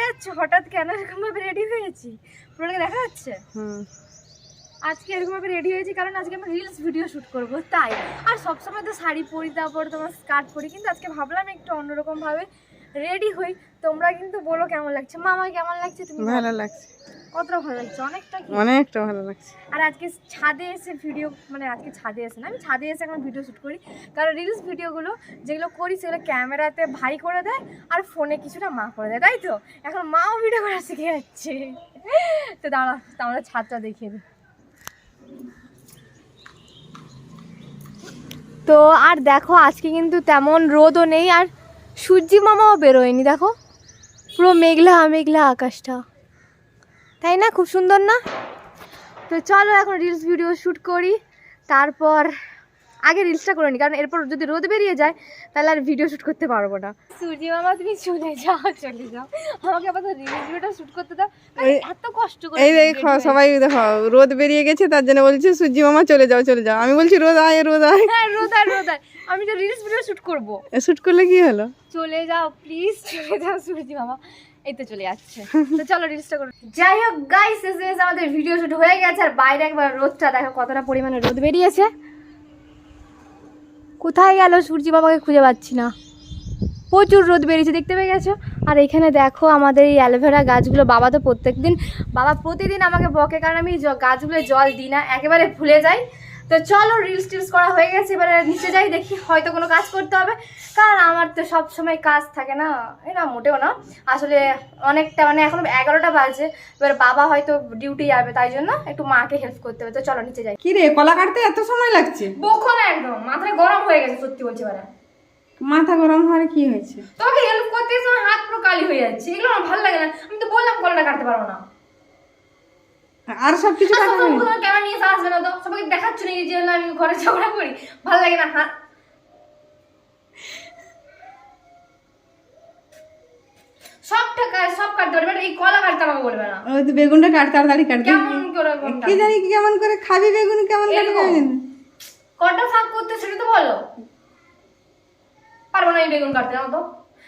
পাচ্ছ হঠাৎ কেন এরকম ভাবে রেডি হয়েছি পুরোটাকে দেখা যাচ্ছে? আজকে এরকম ভাবে রেডি হয়েছি কারণ আজকে আমি রিলস ভিডিও শুট করব তাই। আর সবসময় তো শাড়ি পরি তারপর তোমার স্কার্ট পরি কিন্তু আজকে ভাবলাম একটু অন্যরকম ভাবে রেডি হই তোমরা কিন্তু বলো কেমন লাগছে। মামা কেমন লাগছে তুমি ভালো লাগছে। কতটা ভালো লাগছে? অনেকটা অনেকটা ভালো লাগছে। আর আজকে ছাদে এসে ভিডিও মানে আজকে ছাদে এসে না আমি ছাদে এসে এখন ভিডিও শ্যুট করি। কারণ রিলস ভিডিওগুলো যেগুলো করি সেগুলো ক্যামেরাতে ভাই করে দেয় আর ফোনে কিছুটা মা করে দেয় তাই তো? এখন মাও ভিডিও করা শিখে যাচ্ছে। তো দাঁড়া তো আমরা ছাদটা দেখিয়ে দিই। তো আর দেখো আজকে কিন্তু তেমন রোদও নেই আর সূর্যি মামাও বেরোয়নি, দেখো। পুরো মেঘলা মেঘলা আকাশটা। তাই না? খুব সুন্দর না? তো চলো এখন রিলস ভিডিও শ্যুট করি। তারপর আগে রিলসটা করে নি কারণ এরপর যদি রোদ বেরিয়ে যায় তাহলে আর ভিডিও শ্যুট করতে পারব না। সূর্যি মামা তুমি চলে যাও চলে যাও। আমাকে আবার রিলস ভিডিওটা শ্যুট করতে দাও। এত কষ্ট করে এই দেখো সবাই দেখো রোদ বেরিয়ে গেছে তার জন্য বলছে সূর্যি মামা চলে যাও চলে যাও। আমি বলছি রোদ আয় রোদ আয়। হ্যাঁ রোদ আয় রোদ আয়। আমি তো রিলস ভিডিও শ্যুট করব। শুট করলে কি হলো? চলে যাও প্লিজ চলে যাও সূর্যি মামা। চলে যাচ্ছে। তো চলো রিলসটা করো। যাই হোক গাইস এসে এসে আমাদের ভিডিও শুট হয়ে গেছে আর বাইরে একবার রোদটা দেখো কতটা পরিমাণে রোদ বেরিয়েছে। কোথায় গেল সূর্যি বাবাকে খুঁজে পাচ্ছি না। প্রচুর রোদ বেরিয়েছে, দেখতে পেয়ে গেছো? আর এখানে দেখো আমাদের এই অ্যালোভেরা গাছগুলো, বাবা তো প্রত্যেকদিন বাবা প্রতিদিন আমাকে বকে, কারণ আমি গাছগুলো জল দিই না, একেবারে ভুলে যাই। তো চলো রিলস টিলস করা হয়ে গেছে এবারে নিচে যাই দেখি হয়তো কোনো কাজ করতে হবে। কারণ আমার তো সব সময় কাজ থাকে না এই না মোটেও না। আসলে অনেকটা মানে এখন এগারোটা বাজে এবার বাবা হয়তো ডিউটি যাবে তাই জন্য একটু মাকে হেল্প করতে হবে। তো চলো নিচে যাই। কি রে কলা কাটতে এত সময় লাগছে? বকো না একদম মাথায় গরম হয়ে গেছে সত্যি বলছি এবারে মাথা গরম হওয়ার কি হয়েছে? তোমাকে হেল্প করতে হাত পুরো কালি হয়ে যাচ্ছে এগুলো আমার ভালো লাগে না। আমি তো বললাম কলাটা কাটতে পারব না। আর সব কিছু সবসময় ক্যামেরা নিয়ে আসবে না তো সবাইকে দেখাচ্ছ না যে আমি ঘরে ঝগড়া করি। ভালো লাগে না হাত সবটা কাজ সব কাটতে পারবে এই কলা কাটতে আমাকে বলবে না। ওই তো বেগুনটা কাট তাড়াতাড়ি কাটতে কেমন করে কি জানি কেমন করে খাবি বেগুন কেমন করে খাবি? কটা ফাঁক করতে সেটা তো বলো। পারব না এই বেগুন কাটতে তো?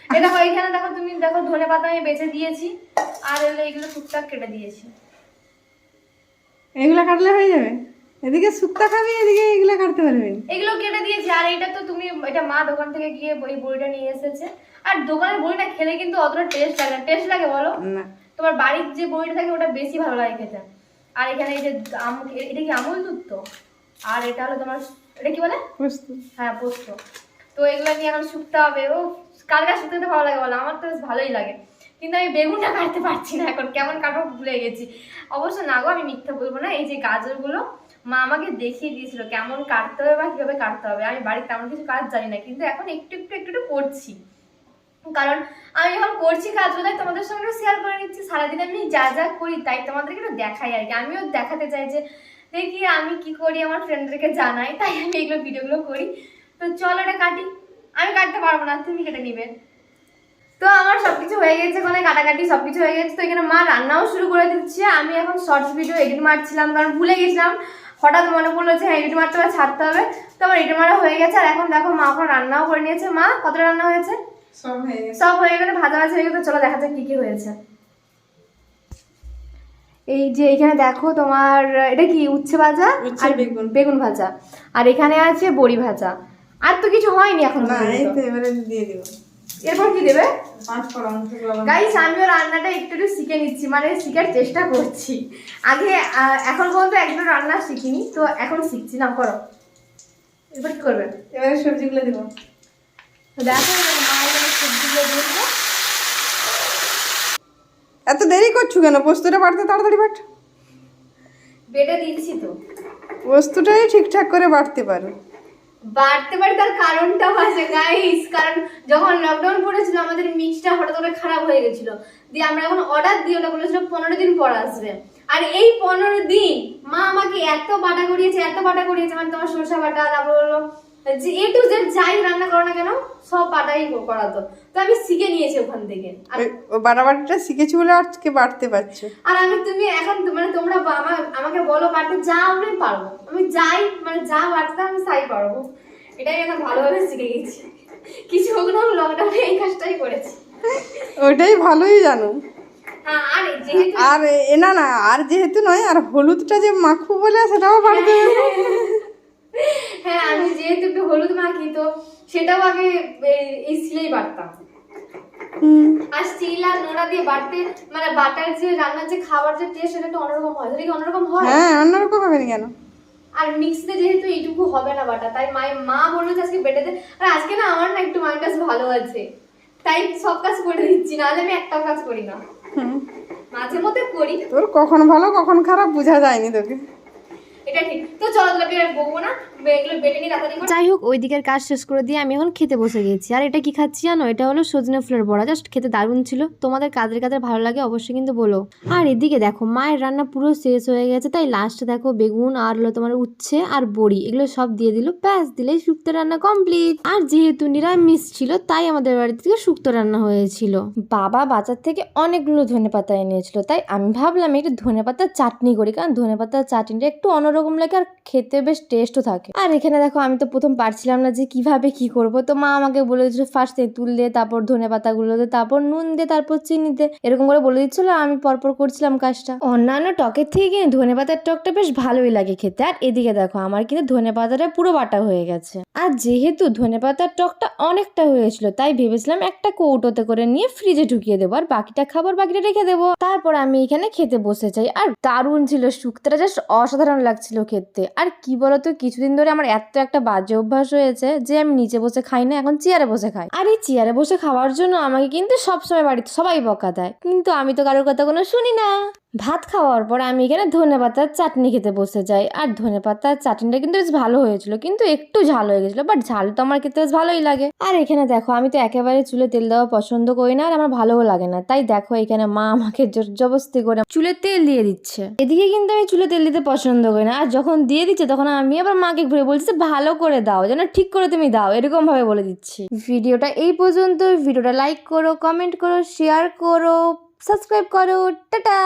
দেখো এইখানে দেখো তুমি দেখো ধনে পাতা আমি বেছে দিয়েছি আর এগুলো টুকটাক কেটে দিয়েছি। এগুলা কাটলে হয়ে যাবে। এদিকে শুক্তা খাবি এদিকে এগুলা কাটতে পারবি। না। এগুলো কেটে দিয়েছি আর এটা তো তুমি এটা মা দোকান থেকে গিয়ে এই বড়িটা নিয়ে এসেছে। আর দোকানের বড়িটা খেলে কিন্তু অতটা টেস্ট লাগে না। টেস্ট লাগে বলো? না। তোমার বাড়ির যে বড়িটা থাকে ওটা বেশি ভালো লাগে খেতে। আর এখানে এই যে আম এটা কি আমল দুধ তো? আর এটা হলো তোমার এটা কি বলে? বুঝতে হ্যাঁ পোস্ত। তো এগুলো নিয়ে এখন শুকতে হবে। ও কার কাছে শুকতে ভালো লাগে বলো? আমার তো বেশ ভালোই লাগে। কিন্তু আমি বেগুনটা কাটতে পারছি না, এখন কেমন কাটবো ভুলে গেছি। অবশ্য না গো, আমি মিথ্যা বলব না, এই যে গাজরগুলো মা আমাকে দেখিয়ে দিয়েছিল কেমন কাটতে হবে বা কীভাবে কাটতে হবে। আমি বাড়ির তেমন কিছু কাজ জানি না, কিন্তু এখন একটু একটু একটু একটু করছি। কারণ আমি যখন করছি কাজগুলো তাই তোমাদের সঙ্গে শেয়ার করে নিচ্ছি। সারাদিন আমি যা যা করি তাই তোমাদেরকে একটু দেখাই আর কি। আমিও দেখাতে চাই যে, দেখি আমি কি করি, আমার ফ্রেন্ডদেরকে জানাই। তাই আমি এগুলো ভিডিওগুলো করি। তো চলো এটা কাটি। আমি কাটতে পারব না, তুমি কেটে নিবে। তো আমার সবকিছু হয়ে গেছে ওখানে কাটাকাটি সবকিছু হয়ে গেছে তো এখানে মা রান্নাও শুরু করে দিচ্ছে। আমি এখন শর্টস ভিডিও এডিট মারছিলাম কারণ ভুলে গেছিলাম। হঠাৎ মনে পড়ল যে হ্যাঁ এডিট মারতে হবে ছাড়তে হবে। তো আমার এডিট মারা হয়ে গেছে আর এখন দেখো মা এখন রান্নাও করে নিয়েছে। মা কতটা রান্না হয়েছে? সব হয়ে গেছে। গেলে ভাজা ভাজা হয়ে গেলে চলো দেখা যাক কি কি হয়েছে। এই যে এখানে দেখো তোমার এটা কি উচ্ছে ভাজা? আর বেগুন। বেগুন ভাজা। আর এখানে আছে বড়ি ভাজা। আর তো কিছু হয়নি এখন দিয়ে দিব এরপর কি দেবে? পাঁচ ফোড়ন গাইস আমিও রান্নাটা একটু একটু শিখে নিচ্ছি মানে শেখার চেষ্টা করছি। আগে এখন পর্যন্ত একটু রান্না শিখিনি তো এখন শিখছি না করো। এবার কি করবে? এবারে সবজিগুলো দিব। তো দেখো এখানে মা এখানে সবজিগুলো দিয়ে এত দেরি করছ কেন? পোস্তটা বাড়তে তাড়াতাড়ি বাট বেটে দিচ্ছি তো। পোস্তটাই ঠিকঠাক করে বাড়তে পারো। বাড়তে পারে তার কারণটাও আছে গাইস কারণ যখন লকডাউন পড়েছিল, আমাদের মিক্সটা হঠাৎ করে খারাপ হয়ে গেছিল। দিয়ে আমরা এখন অর্ডার দিয়ে ওটা বলেছিল পনেরো দিন পর আসবে। আর এই পনেরো দিন মা আমাকে এত বাটা করিয়েছে, এত বাটা করিয়েছে মানে তোমার সরষা বাটা, তারপর হলো যে এ টু জেড যাই রান্না করো না কেন সব বাটাই করাতো তো। আমি শিখে নিয়েছি ওখান থেকে। বাটাবাটিটা শিখেছি বলে আজকে বাড়তে পারছ? আর আমি তুমি এখন মানে তোমরা আমাকে বলো যা আমি পারব। আমি যাই মানে যা আমি তাই পারব। এটাই এখন ভালোভাবে শিখে গেছি। কিছু হোক না লকডাউনে এই কাজটাই করেছি। ওইটাই ভালোই জানো। হ্যাঁ, আর এ না না আর যেহেতু নয় আর হলুদটা যে মাখু বলে সেটাও বাড়িতে হ্যাঁ আমি যেহেতু একটু হলুদ মাখি তো সেটাও আগে এই সিলেই বাটতাম আর স্টিল আর নোড়া দিয়ে বাটতে মানে বাটার যে রান্নার যে খাবার যে টেস্ট সেটা একটু অন্যরকম হয়। সেটা কি অন্যরকম হয়? হ্যাঁ অন্যরকম হবে না কেন? আর মিক্সিতে যেহেতু এইটুকু হবে না বাটা তাই মায়ের মা বলল যে আজকে বেটে দে। আর আজকে না আমার না একটু মাইন্ড ভালো আছে। তাই সব কাজ করে দিচ্ছি নাহলে আমি একটাও কাজ করি না। হুম। মাঝে মধ্যে করি। তোর কখন ভালো কখন খারাপ বোঝা যায়নি তোকে। যাই হোক ওই দিকের কাজ শেষ করে দিয়ে আমি এখন খেতে বসে গেছি। আর এটা কি খাচ্ছি জানো? এটা হলো সজনে ফুলের বড়া। জাস্ট খেতে দারুণ ছিল। তোমাদের কাদের কাদের ভালো লাগে অবশ্যই কিন্তু বলো। আর এদিকে দেখো, মায়ের রান্না পুরো শেষ হয়ে গেছে। তাই লাস্টে দেখো বেগুন, আর হলো তোমার উচ্ছে, আর বড়ি। এগুলো সব দিয়ে দিল। ব্যাস, দিলেই শুক্তো রান্না কমপ্লিট আর যেহেতু নিরামিষ ছিল, তাই আমাদের বাড়ি থেকে শুক্তো রান্না হয়েছিল। বাবা বাজার থেকে অনেকগুলো ধনে পাতা এনেছিল। তাই আমি ভাবলাম একটু ধনে পাতার চাটনি করি। কারণ ধনে পাতার চাটনিটা একটু অন্যরকম লাগে আর খেতে বেশ টেস্টও থাকে। আর এখানে দেখো, আমি তো প্রথম পারছিলাম না যে কীভাবে কি করব। তো মা আমাকে বলে দিচ্ছিল ফার্স্ট তেঁতুল দে, তারপর ধনে পাতাগুলো দে, তারপর নুন দে, তারপর চিনি দে। এরকম করে বলে দিচ্ছিল, আমি পরপর করছিলাম কাজটা। অন্যান্য টকের থেকে ধনে পাতার টকটা বেশ ভালোই লাগে খেতে। আর এদিকে দেখো, আমার কিন্তু ধনে পাতাটা পুরো বাটা হয়ে গেছে। আর যেহেতু ধনে পাতার টকটা অনেকটা হয়েছিল, তাই ভেবেছিলাম একটা কৌটোতে করে নিয়ে ফ্রিজে ঢুকিয়ে দেবো। আর বাকিটা খাবার বাকিটা রেখে দেবো। তারপর আমি এখানে খেতে বসে যাই। আর দারুণ ছিল, শুক্তটা জাস্ট অসাধারণ লাগছিল। খেতে। আর কি বলতো, কিছুদিন ধরে আমার এত একটা বাজে অভ্যাস হয়েছে যে আমি নিচে বসে খাই না, এখন চেয়ারে বসে খাই। আর এই চেয়ারে বসে খাওয়ার জন্য আমাকে কিন্তু সবসময় বাড়িতে সবাই বকা দেয়। কিন্তু আমি তো কারোর কথা কোনো শুনি না। ভাত খাওয়ার পর আমি এখানে ধনে পাতার চাটনি খেতে বসে যাই। আর ধনে পাতার চাটনিটা কিন্তু বেশ ভালো হয়েছিল, কিন্তু একটু ঝাল হয়ে গেছিল বাট ঝাল তো আমার খেতে বেশ ভালোই লাগে। আর এখানে দেখো, আমি তো একেবারে চুলে তেল দেওয়া পছন্দ করি না, আর আমার ভালোও লাগে না। তাই দেখো, এখানে মা আমাকে জবস্তি করে চুলে তেল দিয়ে দিচ্ছে। এদিকে কিন্তু আমি চুলে তেল দিতে পছন্দ করি না, আর যখন দিয়ে দিচ্ছে, তখন আমি আবার মাকে ঘুরে বলছি ভালো করে দাও, যেন ঠিক করে তুমি দাও। এরকম ভাবে বলে দিচ্ছি। ভিডিওটা এই পর্যন্ত, ভিডিওটা লাইক করো কমেন্ট করো শেয়ার করো সাবস্ক্রাইব করো, টাটা!